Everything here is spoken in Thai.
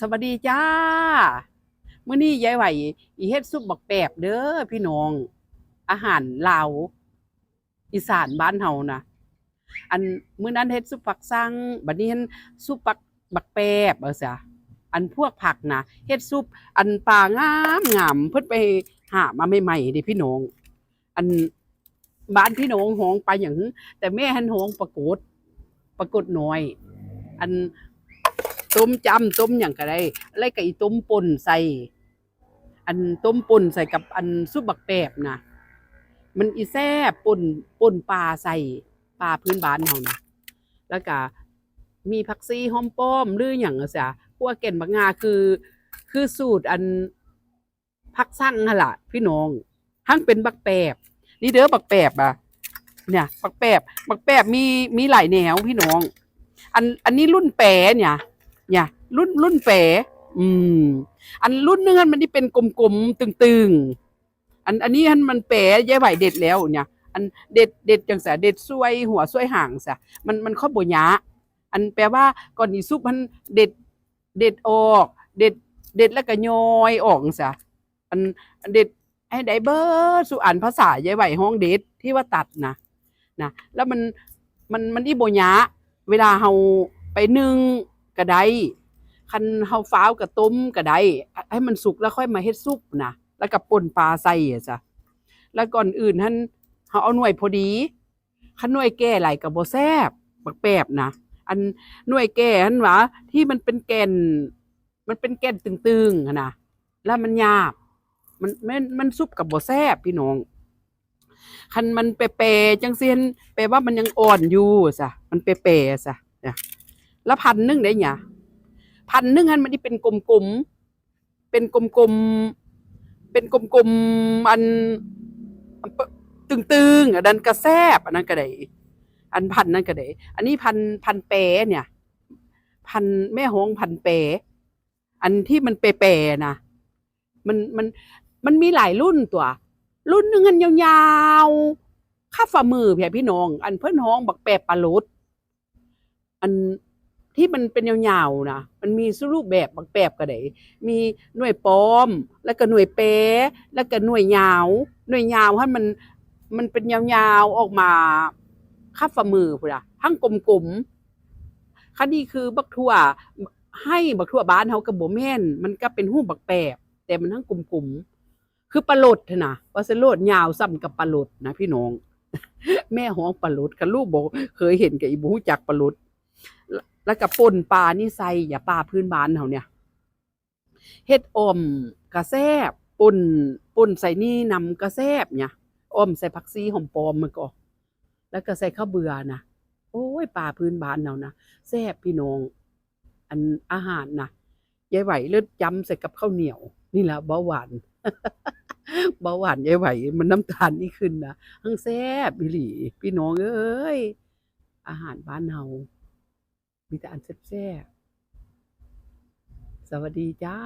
สวัสดีจ้ามื้อนี้ยายไหวอีเฮ็ดซุปบักแปบเด้อพี่น้อง อาหารลาวอีสานบ้านเฮานะอันมื้อนั้นเฮ็ดซุปผักซังบัดนี้เฮ็ดซุปปักบักแปบเอาซะอันพวกผักนะเฮ็ดซุปอันปลางามงามเพิ่นไปหามาใหม่ๆด้พี่น้อง อันบ้านพี่น้องฮ้องไปหยังแต่แม่หันฮ้องปรากฏปรากฏน้อย อัน ต้มจำต้มอย่างก็ได้อะไรก็อีต้มป่นใส่ อันต้มป่นใส่กับอันซุปบักแปบนะมันอีแซ่บป่นป่นปลาใส่ปลาพื้นบ้านเฮานะแล้วก็มีผักซีหอมป้อมหรืออย่างอะซะพวกแก่นบักงาคือ คือสูตรอันผักสั่งหั่นล่ะพี่น้องทั้งเป็นบักแปบนี่เด้อบักแปบอะเนี่ยบักแปบบักแปบมีมีหลายแนวพี่น้อง อันอันนี้รุ่นแปรเนี่ย เนี่ยรุ่นรุ่นแปรอืม อันรุ่นนึงอันมันที่เป็นกลมๆตึงๆ อันอันนี้อันมันแปรยายไหวเด็ดแล้วเนี่ย อันเด็ดเด็ดจังสะเด็ดซวยหัวซวยห่างสะมันมันข้อบ่ยะอันแปลว่าก่อนนี้ซุปมันเด็ดเด็ดออก เด็ดเด็ดแล้วก็ย้อยออกซะอันอันเด็ดให้ได้เบิดสุอันภาษายายไหวห้องเด็ดที่ว่าตัดนะนะแล้วมันมันมันอีบ่ยะเวลาเฮาไปนึ่ง ก็ได้คันเฮาฟ้าวกับต้มก็ได้ให้มันสุกแล้วค่อยมาเฮ็ดซุปนะแล้วก็ป่นปลาใส่อะจ้ะแล้วก่อนอื่นท่านเฮาเอาหน่วยพอดีคันหน่วยแก่หลายก็บ่แซ่บบักแปบนะอันหน่วยแก่หันว่าที่มันเป็นแก่น มันเป็นแก่นตึงๆนะแล้วมันหยาบ มันมันมันซุปกับบ่แซ่บพี่น้องคันมันเปรๆจังซี่นแปลว่ามันยังอ่อนอยู่ซะมันเปรๆซะเนี่ย แล้วพันหนึ่งได้หยังพันหนึ่งหันมันนี่เป็นกลมๆ เป็นกลมๆ เป็นกลมๆ อันตึงๆ อันนั้นก็แซบอันนั้นก็ได้อันพันนั้นก็ได้อันนี้พันพันแปรเนี่ย พันแม่ฮ้องพันแปรอันที่มันเปรๆนะมันมันมันมีหลายรุ่นตัว รุ่นหนึ่งอันยาวๆข้าฝ่ามือเพี่พี่น้อง อันเพิ่นฮ้องบักแปบปลาลุดอัน ที่มันเป็นยาวๆนะมันมีสรูปแบบบักแปบก็ได้มีหน่วยปลอม แล้วก็หน่วยเป๊ะแล้วก็หน่วยยาว หน่วยยาวให้มันมันเป็นยาวๆออกมาข้าฝ่ามือพุ่นน่ะทั้งกลมๆคันนี้คือบักทั่วให้บักทั่วบ้านเฮาก็บ่แม่น มันก็เป็นรูปบักแปบแต่มันทั้งกลมๆคือปลาโลดนะว่าสโลดยาวซ้ำกับปลาโลดนะพี่น้อง แม่ฮ้องปลาโลดคันลูกบอกเคยเห็นกับอีบ่ฮู้จักปลาโลด แล้วก็ป่นปลานี่ใส่อย่าปลาพื้นบ้านเฮาเนี่ยเฮ็ดอมกระแซบป่นป่นใส่นี่นำกระแซบเนี่ยอมใส่ผักซีหอมปลอมมันก็ แล้วก็ใส่ข้าวเบื่อนะโอ้ยปลาพื้นบ้านเฮานะแซบพี่น้อง อันอาหารนะยายไหวเลือดจำใส่กับข้าวเหนียว นี่แหละเบาหวานเบาหวานยายไหว มันน้ำตาลนี่ขึ้นนะทั้งแซ่บอีหลีพี่น้องเอ้ย อาหารบ้านเฮา มีแต่อันแซ่บๆสวัสดีจ้า